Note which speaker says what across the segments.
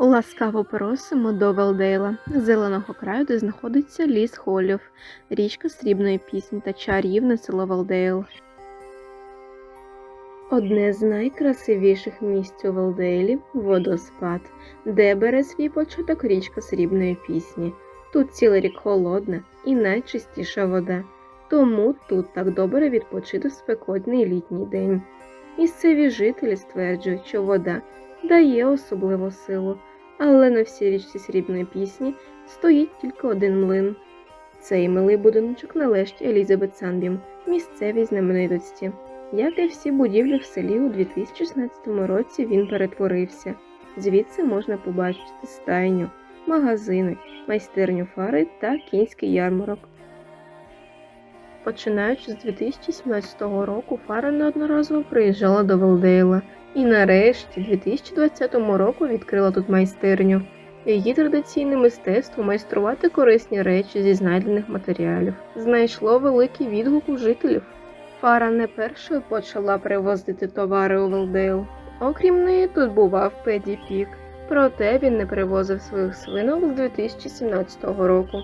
Speaker 1: Ласкаво просимо до Велдейла, зеленого краю, де знаходиться ліс Холів, річка срібної пісні та чарівне село Велдейл. Одне з найкрасивіших місць у Велдейлі – водоспад, де бере свій початок річка срібної пісні. Тут цілий рік холодна і найчистіша вода, тому тут так добре відпочити в спекотний літній день. Місцеві жителі стверджують, що вода дає особливу силу, але на всій річці срібної пісні стоїть тільки один млин. Цей милий будиночок належить Елізабет Санбім, місцевій знаменитості. Як і всі будівлі в селі у 2016 році він перетворився. Звідси можна побачити стайню, магазини, майстерню фари та кінський ярмарок. Починаючи з 2017 року, фара неодноразово приїжджала до Велдейла і нарешті, 2020 року, відкрила тут майстерню. Її традиційне мистецтво майструвати корисні речі зі знайдених матеріалів знайшло великий відгук у жителів. Фара не першою почала привозити товари у Велдейл. Окрім неї, тут бував Педі Пік, проте він не привозив своїх свинок з 2017 року.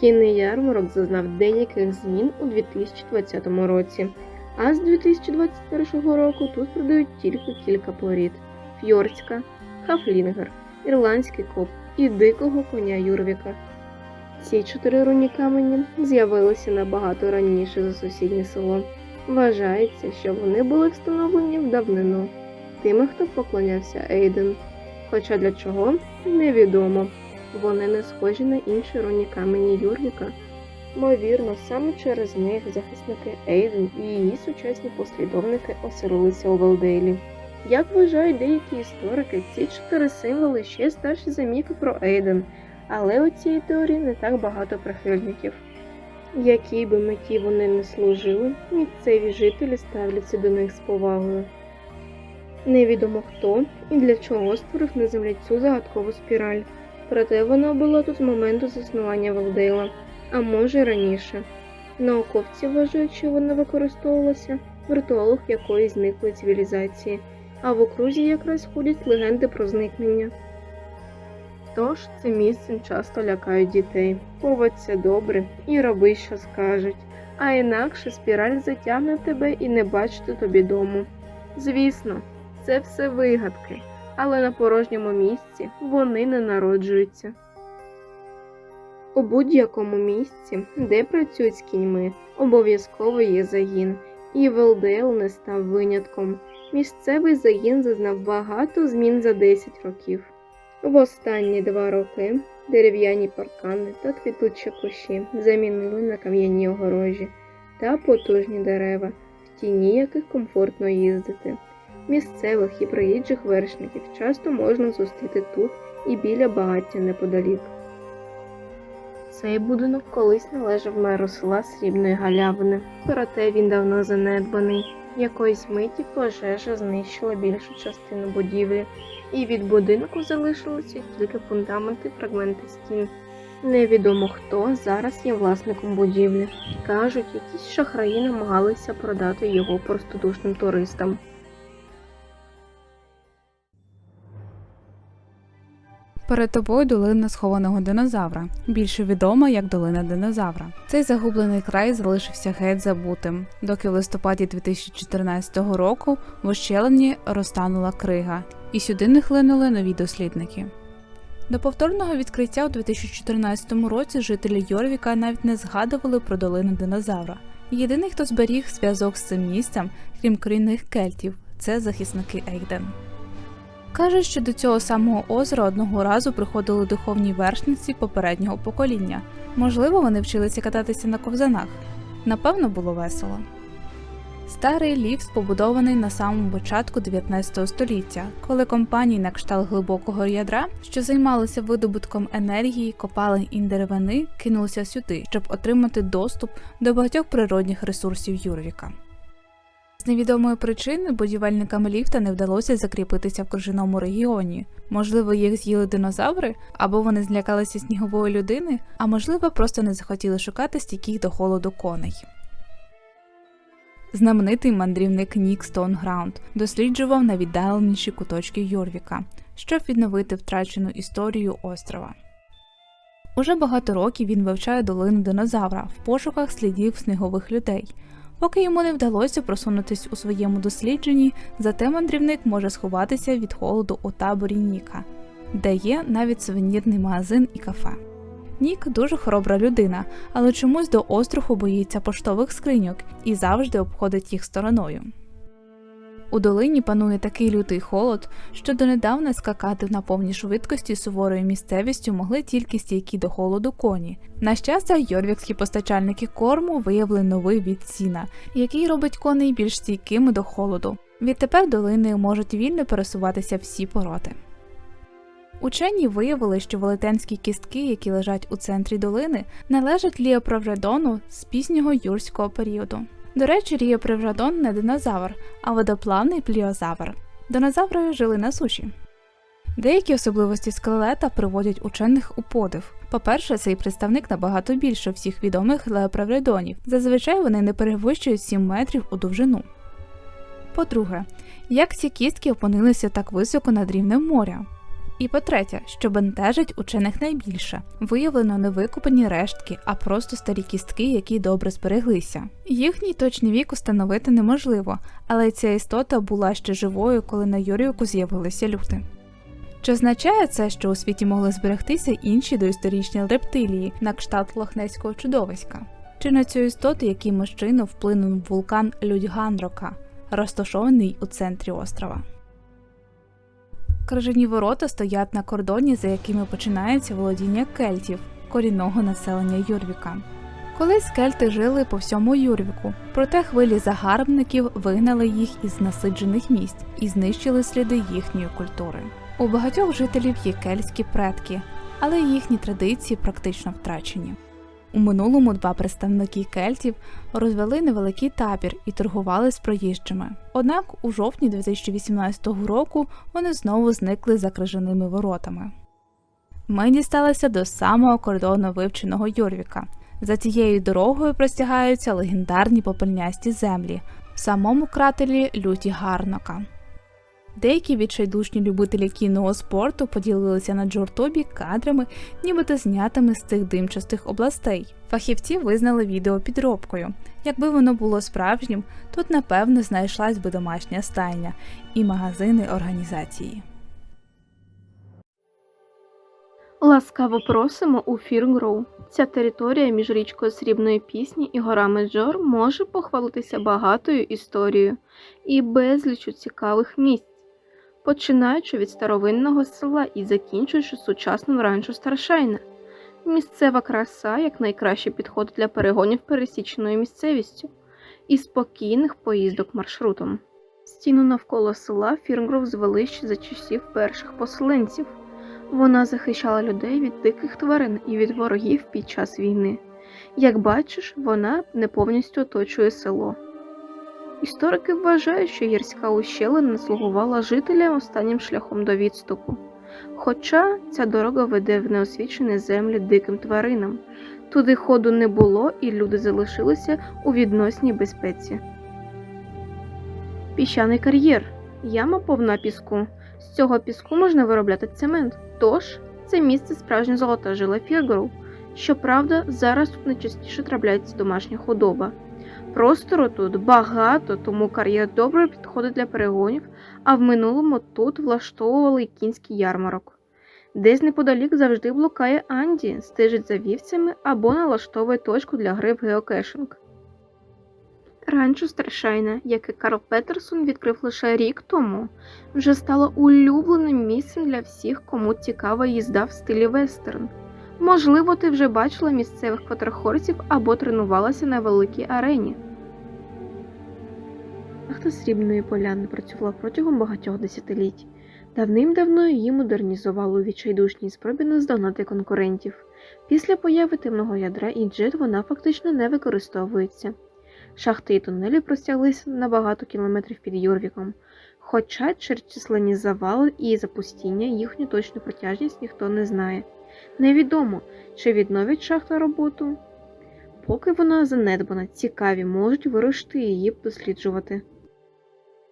Speaker 1: Кінний ярмарок зазнав деяких змін у 2020 році, а з 2021 року тут продають тільки кілька порід: фьордська, хафлінгер, ірландський коп і дикого коня Юрвіка. Ці чотири руні камені з'явилися набагато раніше за сусіднє село. Вважається, що вони були встановлені в давнину тими, хто поклонявся Ейден. Хоча для чого невідомо. Вони не схожі на інші руні камені Юрвіка. Ймовірно, саме через них захисники Ейден і її сучасні послідовники оселилися у Велдейлі. Як вважають деякі історики, ці чотири символи ще старші за міфи про Ейден, але у цій теорії не так багато прихильників. Якій би меті вони не служили, місцеві жителі ставляться до них з повагою. Невідомо хто і для чого створив на землі цю загадкову спіраль. Проте вона була тут з моменту заснування Валдейла, а може раніше. Науковці вважають, що вона використовувалася в ритуалах якоїсь зниклої цивілізації, а в окрузі якраз ходять легенди про зникнення. Тож цим місцем часто лякають дітей. Поводься добре і роби, що скажуть, а інакше спіраль затягне тебе і не бачити тобі дому. Звісно, це все вигадки, але на порожньому місці вони не народжуються. У будь-якому місці, де працюють з кіньми, обов'язково є загін, і Велдейл не став винятком. Місцевий загін зазнав багато змін за 10 років. В останні два роки дерев'яні паркани та квітучі кущі замінили на кам'яні огорожі та потужні дерева, в тіні яких комфортно їздити. Місцевих і приїжджих вершників часто можна зустріти тут і біля багаття неподалік. Цей будинок колись належав меру села Срібної Галявини, проте він давно занедбаний. Якоїсь миті пожежа знищила більшу частину будівлі, і від будинку залишилися тільки фундаменти фрагменти стін. Невідомо хто зараз є власником будівлі. Кажуть, якісь шахраї намагалися продати його простодушним туристам.
Speaker 2: Перед тобою долина схованого динозавра, більше відома як долина динозавра. Цей загублений край залишився геть забутим, доки в листопаді 2014 року в ущелині розтанула крига, і сюди не хлинули нові дослідники. До повторного відкриття у 2014 році жителі Йорвіка навіть не згадували про долину динозавра. Єдиний, хто зберіг зв'язок з цим місцем, крім корінних кельтів, це захисники Ейден. Кажуть, що до цього самого озера одного разу приходили духовні вершниці попереднього покоління. Можливо, вони вчилися кататися на ковзанах. Напевно, було весело. Старий ліфт побудований на самому початку 19 століття, коли компанії на кшталт глибокого ядра, що займалися видобутком енергії, копалень і деревини, кинулися сюди, щоб отримати доступ до багатьох природних ресурсів Юрвіка. З невідомої причини будівельникам ліфта не вдалося закріпитися в крижаному регіоні. Можливо, їх з'їли динозаври, або вони злякалися снігової людини, а можливо, просто не захотіли шукати стійких до холоду коней. Знаменитий мандрівник Нік Стоунграунд досліджував найвіддаленіші куточки Йорвіка. щоб відновити втрачену історію острова. Уже багато років він вивчає долину динозавра в пошуках слідів снігових людей. Поки йому не вдалося просунутись у своєму дослідженні, зате мандрівник може сховатися від холоду у таборі Ніка, де є навіть сувенірний магазин і кафе. Нік дуже хоробра людина, але чомусь до остроху боїться поштових скриньок і завжди обходить їх стороною. У долині панує такий лютий холод, що донедавна скакати на повній швидкості суворою місцевістю могли тільки стійкі до холоду коні. На щастя, йорвікські постачальники корму виявили новий від сіна, який робить коней більш стійкими до холоду. Відтепер долиною можуть вільно пересуватися всі пороти. Учені виявили, що велетенські кістки, які лежать у центрі долини, належать ліопровредону з пізнього юрського періоду. До речі, ріоприврадон не динозавр, а водоплавний пліозавр. Динозаври жили на суші. Деякі особливості скелета приводять учених у подив. По-перше, цей представник набагато більше всіх відомих леопривредонів. Зазвичай вони не перевищують 7 метрів у довжину. По-друге, як ці кістки опинилися так високо над рівнем моря? І по-третє, що бентежить учених найбільше, виявлено не викопані рештки, а просто старі кістки, які добре збереглися. Їхній точний вік установити неможливо, але ця істота була ще живою, коли на Юрівку з'явилися люди. Чи означає це, що у світі могли зберегтися інші доісторичні рептилії на кшталт лохнеського чудовиська? Чи на цю істоту якимось чином вплинув вулкан Людьганрока, розташований у центрі острова? Крижані ворота стоять на кордоні, за якими починається володіння кельтів, корінного населення Юрвіка. Колись кельти жили по всьому Юрвіку, проте хвилі загарбників вигнали їх із насиджених місць і знищили сліди їхньої культури. У багатьох жителів є кельтські предки, але їхні традиції практично втрачені. У минулому два представники кельтів розвели невеликий табір і торгували з проїжджими. Однак у жовтні 2018 року вони знову зникли за крижаними воротами. Ми дісталися до самого кордону вивченого Йорвіка. За цією дорогою простягаються легендарні попельнясті землі в самому кратері люті Гарнока. Деякі відчайдушні любителі кінного спорту поділилися на джуртобі кадрами, нібито знятими з цих димчастих областей. Фахівці визнали відео підробкою. Якби воно було справжнім, тут напевно знайшлась би домашня стайня і магазини організації.
Speaker 1: Ласкаво просимо у Фірнгроу. Ця територія між річкою Срібної пісні і горами Джор може похвалитися багатою історією і безлічу цікавих місць, починаючи від старовинного села і закінчуючи сучасним ранчо Старшайна. Місцева краса як найкраще підходить для перегонів пересіченою місцевістю і спокійних поїздок маршрутом. Стіну навколо села Фірнгров звели ще за часів перших поселенців. Вона захищала людей від диких тварин і від ворогів під час війни. Як бачиш, вона не повністю оточує село. Історики вважають, що гірська ущелина слугувала жителям останнім шляхом до відступу. Хоча ця дорога веде в неосвічені землі диким тваринам, туди ходу не було і люди залишилися у відносній безпеці. Піщаний кар'єр яма повна піску. З цього піску можна виробляти цемент. Тож це місце справжнього золота жила Фігуру. Щоправда, зараз тут найчастіше трапляється домашня худоба. Простору тут багато, тому кар'єр добре підходить для перегонів, а в минулому тут влаштовували кінський ярмарок. Десь неподалік завжди блукає Анді, стежить за вівцями або налаштовує точку для гри в геокешинг. Ранчо Старшайна, яке Карл Петерсон відкрив лише рік тому, вже стало улюбленим місцем для всіх, кому цікава їзда в стилі вестерн. Можливо, ти вже бачила місцевих квадрохорців або тренувалася на великій арені. Шахта срібної поляни працювала протягом багатьох десятиліть. Давним-давно її модернізували у відчайдушній спробі наздогнати конкурентів. Після появи темного ядра і джет вона фактично не використовується. Шахти і тунелі простяглися на багато кілометрів під Юрвіком, хоча через численні завали і запустіння їхню точну протяжність ніхто не знає. Невідомо, чи відновить шахта роботу. Поки вона занедбана, цікаві можуть вирушити її досліджувати.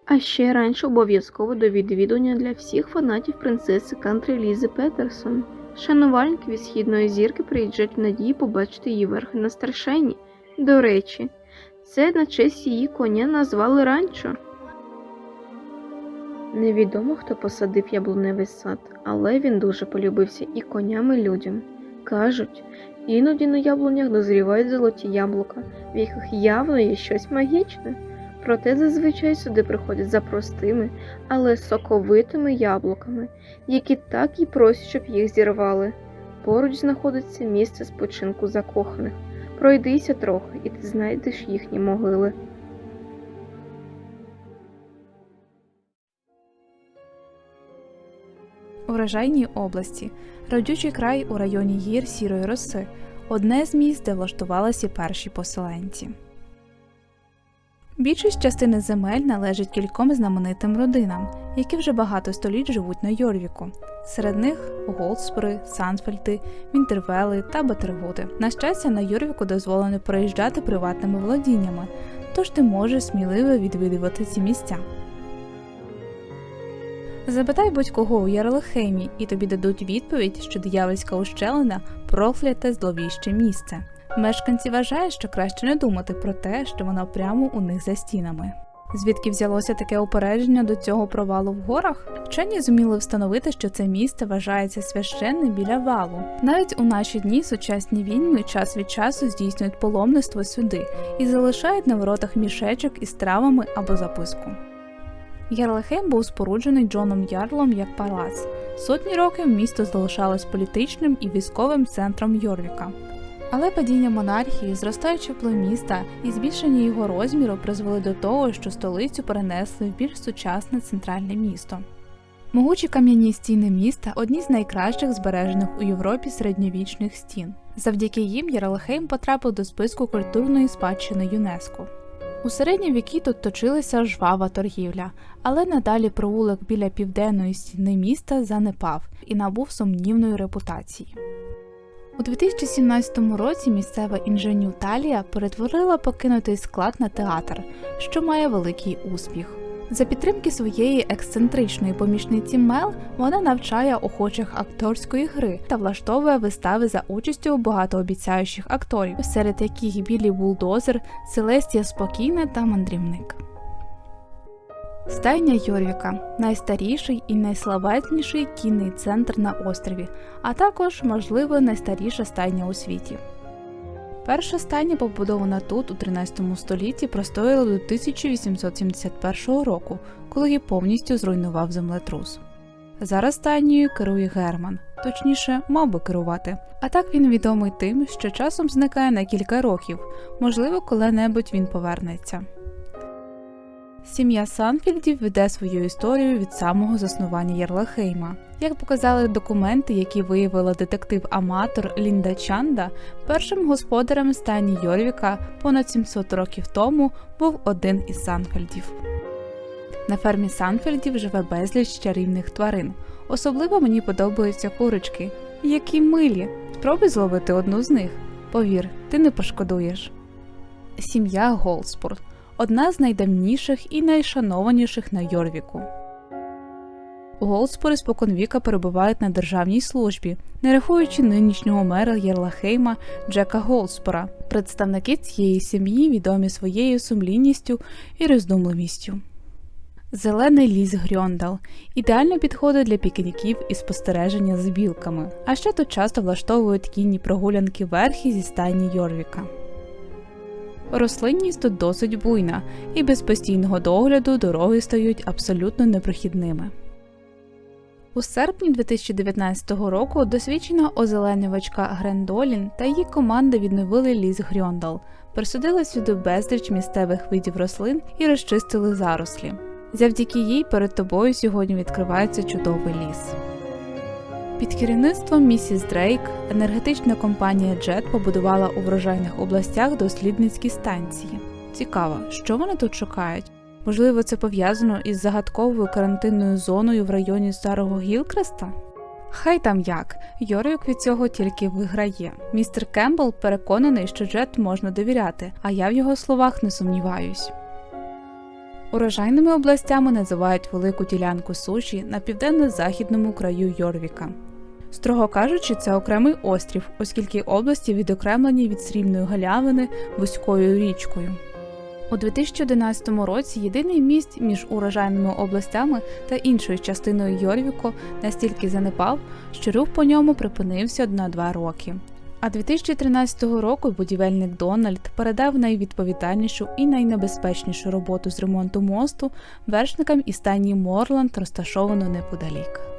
Speaker 1: А ще раніше обов'язково до відвідування для всіх фанатів принцеси кантрі Лізи Петерсон. Шанувальники від східної зірки приїжджають в надії побачити її верхи на старшині. До речі, це на честь її коня назвали ранчо. Невідомо, хто посадив яблуневий сад, але він дуже полюбився і коням, і людям. Кажуть, іноді на яблунях дозрівають золоті яблука, в яких явно є щось магічне. Проте зазвичай сюди приходять за простими, але соковитими яблуками, які так і просять, щоб їх зірвали. Поруч знаходиться місце спочинку закоханих. Пройдися трохи, і ти знайдеш їхні могили.
Speaker 2: Урожайній області, родючий край у районі гір Сірої Роси, одне з місць, де влаштувалися перші поселенці. Більшість частини земель належить кільком знаменитим родинам, які вже багато століть живуть на Йорвіку. Серед них Голдспори, Сансфельди, Вінтервели та Батергуди. На щастя, на Йорвіку дозволено проїжджати приватними володіннями, тож ти можеш сміливо відвідувати ці місця. Запитай будь-кого у Ярлихеймі, і тобі дадуть відповідь, що диявольська ущелина прокляте зловіще місце. Мешканці вважають, що краще не думати про те, що воно прямо у них за стінами. Звідки взялося таке упередження до цього провалу в горах? Вчені зуміли встановити, що це місце вважається священним біля валу. Навіть у наші дні сучасні відьми час від часу здійснюють паломництво сюди і залишають на воротах мішечок із травами або записку. Ярлихейм був споруджений Джоном Ярлом як палац. Сотні років місто залишалось політичним і військовим центром Йорвіка. Але падіння монархії, зростаюче вплив міста і збільшення його розміру призвели до того, що столицю перенесли в більш сучасне центральне місто. Могучі кам'яні стіни міста одні з найкращих збережених у Європі середньовічних стін. Завдяки їм Ярлихейм потрапив до списку культурної спадщини ЮНЕСКО. У середні віки тут точилася жвава торгівля, але надалі провулок біля південної стіни міста занепав і набув сумнівної репутації. У 2017 році місцева інженю Талія перетворила покинутий склад на театр, що має великий успіх. За підтримки своєї ексцентричної помічниці Мел вона навчає охочих акторської гри та влаштовує вистави за участю багатообіцяючих акторів, серед яких Білі Булдозер, Селестія Спокійна та Мандрівник. Стайня Йорвіка найстаріший і найславетніший кінний центр на острові, а також, можливо, найстаріша стайня у світі. Перша стайня, побудована тут у 13 столітті, простояла до 1871 року, коли її повністю зруйнував землетрус. Зараз стайнею керує Герман, точніше, мав би керувати. А так він відомий тим, що часом зникає на кілька років, можливо, коли-небудь він повернеться. Сім'я Санфільдів веде свою історію від самого заснування Ярлахейма. Як показали документи, які виявила детектив-аматор Лінда Чанда, першим господарем стані Йорвіка понад 700 років тому був один із Санфельдів. На фермі Санфельдів живе безліч чарівних тварин. Особливо мені подобаються курочки. Які милі! Спробуй зловити одну з них. Повір, ти не пошкодуєш. Сім'я Голспорт одна з найдавніших і найшанованіших на Йорвіку. Голдспори споконвіка перебувають на державній службі, не рахуючи нинішнього мера Єрлахейма Джека Голдспора. Представники цієї сім'ї відомі своєю сумлінністю і роздумливістю. Зелений ліс Грьондал ідеально підходить для пікніків і спостереження з білками, а ще тут часто влаштовують кінні прогулянки верхи зі стайні Йорвіка. Рослинність тут досить буйна, і без постійного догляду дороги стають абсолютно непрохідними. У серпні 2019 року досвідчена озеленювачка Грендолін та її команда відновили ліс Грьондал, присудили сюди безліч місцевих видів рослин і розчистили зарослі. Завдяки їй перед тобою сьогодні відкривається чудовий ліс. Під керівництвом місіс Дрейк енергетична компанія Jet побудувала у врожайних областях дослідницькі станції. Цікаво, що вони тут шукають? Можливо, це пов'язано із загадковою карантинною зоною в районі Старого Гілкреста? Хай там як, Йорик від цього тільки виграє. Містер Кембл переконаний, що Джет можна довіряти, а я в його словах не сумніваюсь. Урожайними областями називають велику ділянку суші на південно-західному краю Йорвіка. Строго кажучи, це окремий острів, оскільки області відокремлені від срібної галявини вузькою річкою. У 2011 році єдиний міст між урожайними областями та іншою частиною Йорвіку настільки занепав, що рух по ньому припинився на два роки. А 2013 року будівельник Дональд передав найвідповідальнішу і найнебезпечнішу роботу з ремонту мосту вершникам із стайні Морланд, розташовану неподалік.